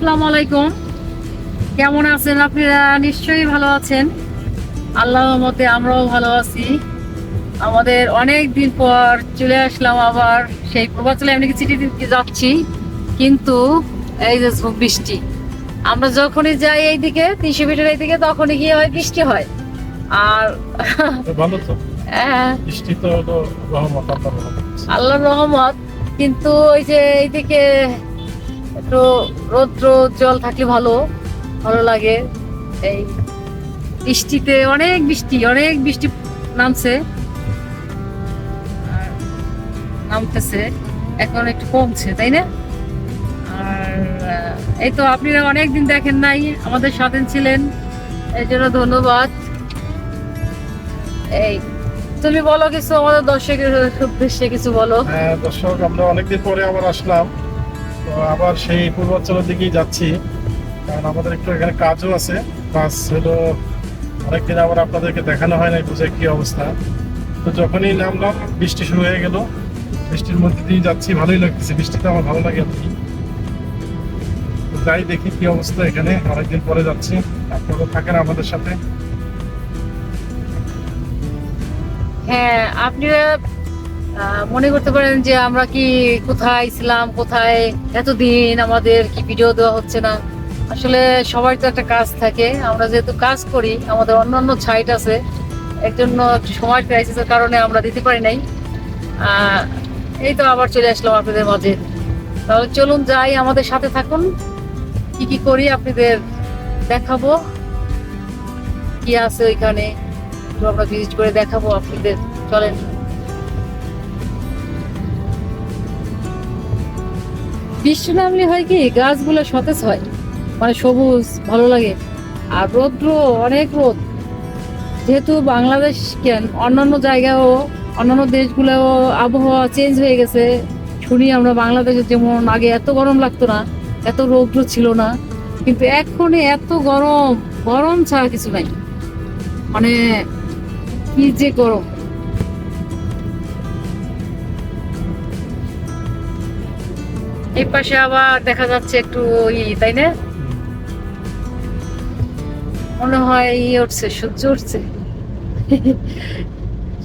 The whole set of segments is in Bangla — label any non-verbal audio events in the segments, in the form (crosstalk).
আসসালামু আলাইকুম। কেমন আছেন আপনারা? নিশ্চয়ই ভালো আছেন। আল্লাহর মতে আমরাও ভালো আছি। আমাদের অনেক দিন পর চলে আসলাম আবার সেই পূর্বাচলে এমনি চিঠি দিতে যাচ্ছি কিন্তু এই যে বৃষ্টি। আমরা যখনই যাই এইদিকে তিনশো মিটার এইদিকে তখনই গিয়ে হয় বৃষ্টি হয়। আর রহমত। আল্লাহর রহমত। কিন্তু ওই যে এইদিকে একটু রৌদ্র জল থাকলে ভালো ভালো লাগে। এই বৃষ্টিতে অনেক বৃষ্টি অনেক বৃষ্টি নামছে। নামতেছে, এখন একটু কমছে, তাই না? আর এই তো আপনারা অনেকদিন দেখেন নাই, আমাদের সাথে ছিলেন, এই জন্য ধন্যবাদ। এই, তুমি বলো কিছু, আমাদের দর্শকের উদ্দেশ্যে কিছু বলো। হ্যাঁ দর্শক, আমরা অনেকদিন পরে আবার আসলাম। তো আবার সেই পূর্বাঞ্চলের দিকেই যাচ্ছি। কারণ আমাদের একটু এখানে কাজও আছে। কাজ হলো অনেকদিন আবার আপনাদেরকে দেখানো হয় না বুঝে কি অবস্থা। তো যখনই নামলাম বৃষ্টি শুরু হয়ে গেল। বৃষ্টির মধ্যে দিয়ে যাচ্ছি ভালোই লাগতেছে। বৃষ্টিতে আমার ভালো লাগে আর কি। যাই দেখি কি অবস্থা এখানে। অনেকদিন পরে যাচ্ছি। আপনারা থাকেন আমাদের সাথে। হ্যাঁ আপনারা আহ, মনে করতে পারেন যে আমরা কি কোথায় ছিলাম, কোথায় এতদিন আমাদের কি ভিডিও দেওয়া হচ্ছে না। আসলে সবার তো একটা কাজ থাকে। আমরা যেহেতু কাজ করি, আমাদের অন্যান্য সাইট আছে। এর জন্য সময় ক্রাইসিসের কারণে আমরা দিতে পারি নাই। এই তো আবার চলে আসলাম আপনাদের মাঝে। তাহলে চলুন যাই আমাদের সাথে থাকুন। কি কি করি আপনাদের দেখাবো। কি আছে ওইখানে আমরা ভিজিট করে দেখাবো আপনাদের। চলেন। বৃষ্টি নামলে হয় কি, গাছগুলো সতেজ হয়। মানে সবুজ, ভালো লাগে। আর রৌদ্র, অনেক রোদ। যেহেতু বাংলাদেশ কেন, অন্যান্য জায়গাও, অন্যান্য দেশগুলোও আবহাওয়া চেঞ্জ হয়ে গেছে। শুনি আমরা বাংলাদেশে যেমন আগে এত গরম লাগতো না, এত রৌদ্র ছিল না। কিন্তু এখন এত গরম গরম ছাড়া কিছু নাই। মানে কি যে গরম। এই পাশে আবার দেখা যাচ্ছে একটু ই, তাই না? মনে হয় ইয়ে উঠছে, সূর্য উঠছে।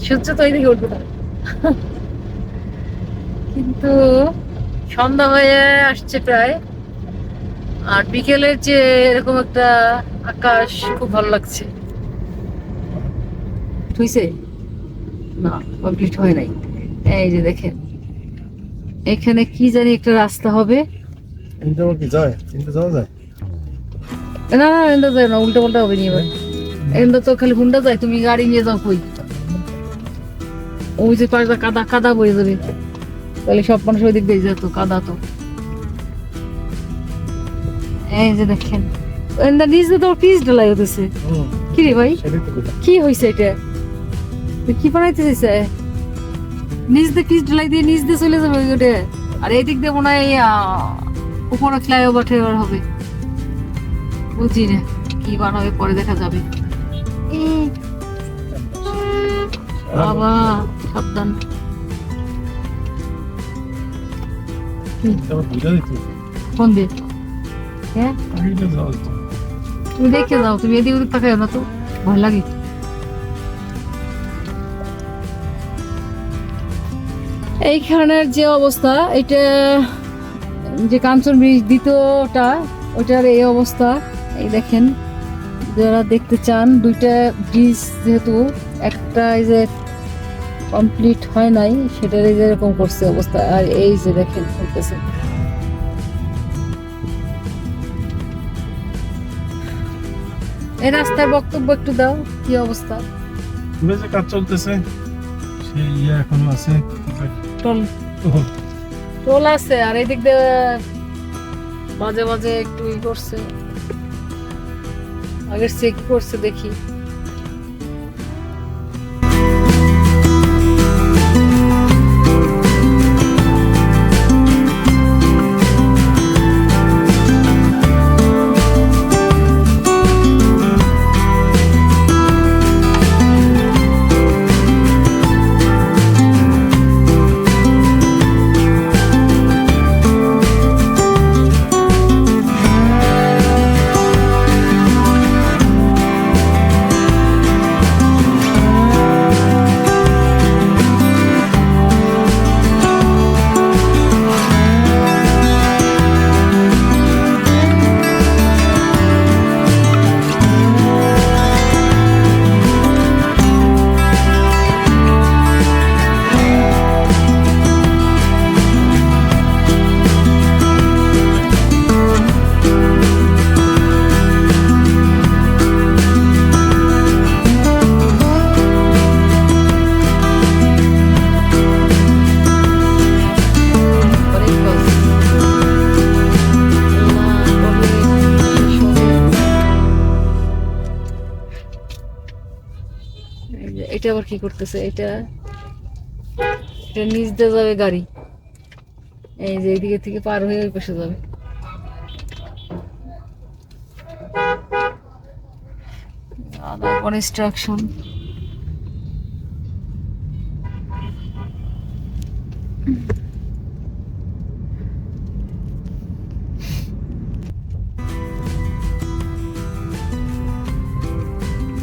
সূর্য তো ওইদিকে উঠবে না। কিন্তু সন্ধ্যা হয়ে আসছে প্রায়। আর বিকেলের যে এরকম একটা আকাশ খুব ভালো লাগছে। না কমপ্লিট হয় নাই। এই যে দেখেন। এখানে কি জানি একটা রাস্তা হবে। কি যায়? যাওয়া যায়? না না এন্ডা যায় না উল্টা পাল্টা হবে নি এবার। এন্ডা তো খালি হুন্ডা যায় তুমি গাড়ি নিয়ে যাও কই? ওই যে পাশটা কাদা কাদা বয়ে যাবে। তাহলে সব মানুষ ওই দিক দিয়ে যেত কাদা তো। এই যে দেখেন এন্ডা নিজ তো পিস ঢালাই হতেছে। কি রে ভাই? তো। কি হয়েছে এটা? তুই কি বানাইতে চাইছে? নিজ দিয়ে পিস ঢালাই দিয়ে নিজ দিয়ে চলে যাবে ওইটা আর এই দিক দিয়ে মনে হয় উপরে ফ্লাইওভার ঠেওয়ার হবে। বুঝি না কি বানাবে পরে দেখা যাবে। বাবা সাবধান। দে হ্যাঁ। তুমি দেখে যাও তুমি এদিক ওদিক তাকাই না তো ভয় লাগে এইখানের যে অবস্থা, এটা যে কাঞ্চন ব্রিজ দ্বিতীয়টা, ওইটার এই অবস্থা। এই দেখেন, যারা দেখতে চান, দুইটা ব্রিজ যেহেতু একটা এই যে কমপ্লিট হয় নাই সেটার এই যে এরকম করছে অবস্থা। আর এই যে দেখেন, চলতেছে। এই রাস্তার বক্তব্য একটু দাও, কি অবস্থা? কাজ চলতেছে। সেই ইয়ে এখনও আছে। টোল। টোল আছে আর এদিক দিয়ে মাঝে মাঝে একটু ই করছে। আগের চেক করছে দেখি। কি করতেছে, এটা এটা নিচ দিয়ে যাবে গাড়ি। এই যে এইদিকে থেকে পার হয়ে ওই পাশে যাবে। কনস্ট্রাকশন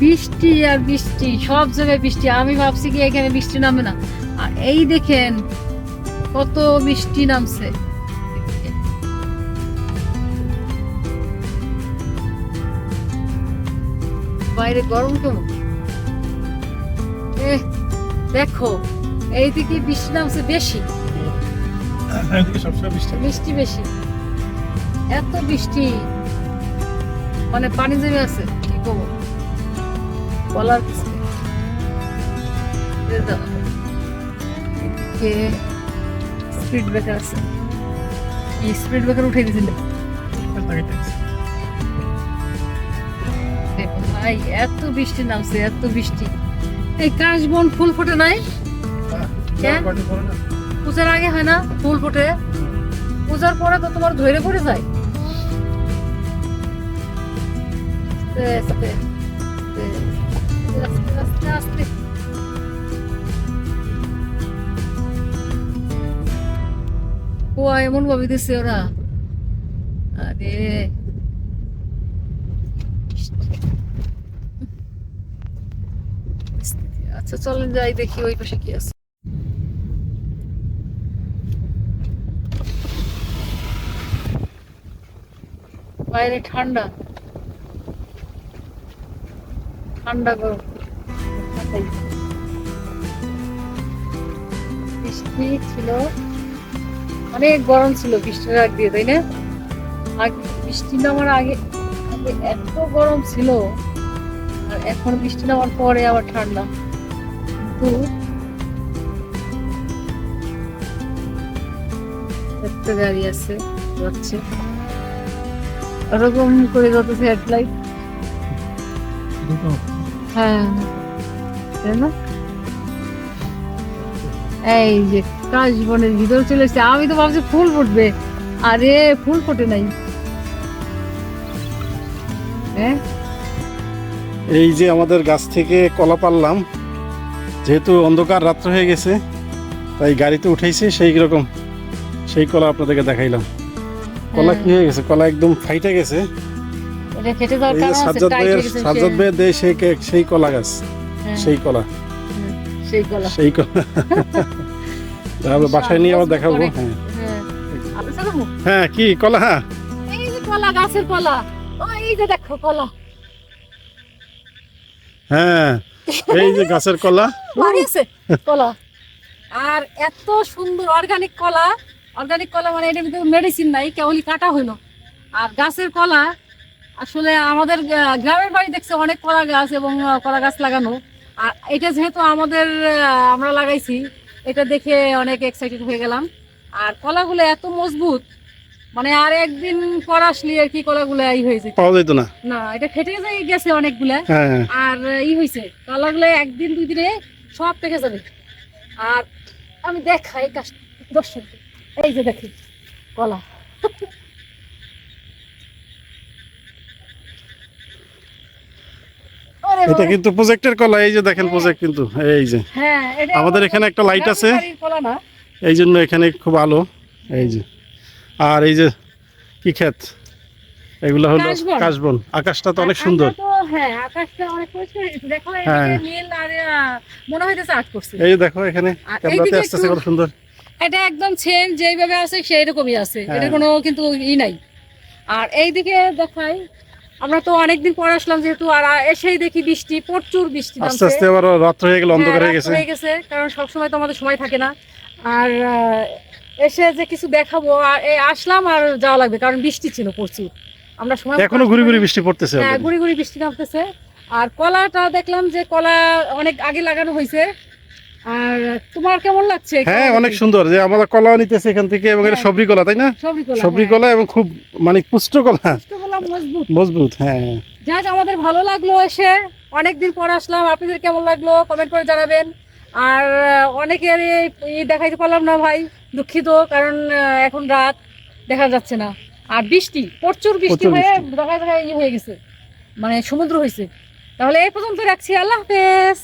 বৃষ্টি আর বৃষ্টি সব জায়গায় বৃষ্টি। আমি ভাবছি কি এখানে বৃষ্টি নামে না। আর এই দেখেন কত বৃষ্টি নামছে। বাইরে গরম কেমন? দেখো এইদিকে বৃষ্টি নামছে বেশি? বৃষ্টি। বৃষ্টি বেশি। এত বৃষ্টি। মানে পানি জমে আছে কি করব? বলার এদিকে স্পিড ব্রেকার আছে? এই স্পিড ব্রেকার উঠে দিয়েছিল ভাই এত বৃষ্টি নামছে এত বৃষ্টি। এই কাশবন ফুল ফোটে নাই? হ্যাঁ? পূজার আগে হয় না? ফুল ফোটে? পূজার পরে তো তোমার ধরে পড়ে যায়? আস্তে, আস্তে, কুয়া এমন ভাবে দিচ্ছে ওরা আরে আচ্ছা চলেন যাই দেখি ওই পাশে কি আছে বাইরে ঠান্ডা ঠান্ডা গরম বৃষ্টি ছিল। অনেক গরম ছিল বৃষ্টির আগ দিয়ে তাই না? আগে বৃষ্টি নামার আগে আগে এত গরম ছিল। আর এখন বৃষ্টি নামার পরে আবার ঠান্ডা। কিন্তু একটা গাড়ি আছে যাচ্ছে। ওরকম করে যাচ্ছে হেডলাইট হ্যাঁ। তাই না? এই যে কাশ বনের ভিতর চলে এসছে। আমি তো ভাবছি ফুল ফুটবে। আরে ফুল ফোটে নাই। হ্যাঁ? এই যে আমাদের গাছ থেকে কলা পারলাম যেহেতু অন্ধকার রাত্র হয়ে গেছে তাই গাড়িতে উঠেছি সেই রকম। সেই কলা আপনাদেরকে দেখাইলাম। কলা কি হয়ে। গেছে? কলা একদম ফাইটে গেছে। সাজ্জাদ ভাইয়ের সাজ্জাদ ভাইয়ের দেয় সেই কলা গাছ। হ্যাঁ, সেই কলা। হ্যাঁ, সেই গলা সেই কলা। তাহলে বাসায় নিয়ে আবার দেখাবো হ্যাঁ। হ্যাঁ? হ্যাঁ কি কলা হ্যাঁ? এই যে কলা গাছের কলা। ও এই যে দেখো কলা। হ্যাঁ এই যে গাছের কলা। (laughs) কলা। আর এত সুন্দর অর্গানিক কলা। অর্গানিক কলা মানে এটার ভিতরে মেডিসিন নাই কেবলই কাটা হইল। আর গাছের কলা আসলে আমাদের গ্রামের বাড়ি দেখছে অনেক কলা গাছ এবং কলা গাছ লাগানো। এটা যেহেতু আমাদের আমরা লাগাইছি এটা দেখে অনেক এক্সাইটেড হয়ে গেলাম। আর কলাগুলো এত মজবুত মানে আর একদিন পর আসলে আর কি কলাগুলো ই হয়েছে পাওয়া যেত না। না এটা ফেটে যাই গেছে অনেকগুলা। হ্যাঁ হ্যাঁ। আর ই হয়েছে কলাগুলো একদিন দুই দিনে সব পেকে যাবে। আর আমি দেখাই কাজ দর্শক এই যে দেখি কলা। এটা কিন্তু প্রজেক্টের কলা এই যে দেখেন প্রজেক্ট কিন্তু এই যে। হ্যাঁ আমাদের এখানে একটা লাইট আছে। এই জন্য এখানে খুব আলো এই যে। আর এই যে কি ক্ষেত? এগুলো হলো কাশবন। আকাশটা তো অনেক সুন্দর। হ্যাঁ হ্যাঁ। এই দেখো এখানে আর ক্যামেরাতে এইদিকে আসতেছে কত সুন্দর। এটা একদম সেম যেইভাবে আছে সেই রকমই আছে। হ্যাঁ। এটা কোনো কিন্তু ই নাই। আর এইদিকে দেখাই আমরা তো অনেকদিন পর আসলাম যেহেতু আর এসেই দেখি বৃষ্টি প্রচুর বৃষ্টি আস্তে আস্তে আবার রাত্র হয়ে গেল অন্ধকার হ্যাঁ, হয়ে গেছে। হয়ে গেছে কারণ সবসময় তো আমাদের সময় থাকে না। আর এসে যে কিছু দেখাবো আর এই আসলাম আর যাওয়া লাগবে কারণ বৃষ্টি ছিল প্রচুর। আমরা সময় এখনও ঘুরি ঘুরি বৃষ্টি পড়তেছে হ্যাঁ। গুড়ি গুড়ি বৃষ্টি নামতেছে। আর কলাটা দেখলাম যে কলা অনেক আগে লাগানো হয়েছে। আর তোমার কেমন লাগছে হ্যাঁ অনেক সুন্দর যে আমরা কলা নিতেছে এখান থেকে এবং এটা হ্যাঁ। সবরি কলা তাই না? সবরি কলা হ্যাঁ। এবং খুব মানে পুষ্ট কলা পুষ্ট কলা মজবুত। মজবুত হ্যাঁ। যাক আমাদের ভালো লাগল এসে। অনেকদিন পর আসলাম। আপনাদের কেমন লাগল? কমেন্ট করে জানাবেন। আর অনেকের ই দেখাইতে পারলাম না ভাই দুঃখিত কারণ এখন রাত দেখা যাচ্ছে না। আর বৃষ্টি প্রচুর বৃষ্টি হয়ে। দেখা দেখা ইয়ে হয়ে গেছে মানে সমুদ্র হয়েছে। তাহলে এই পর্যন্ত রাখছি আল্লাহ হাফেজ।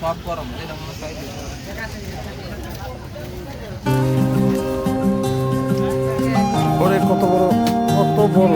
সব গরম এটা মনে হয় ওরে কত বড় কত বড়।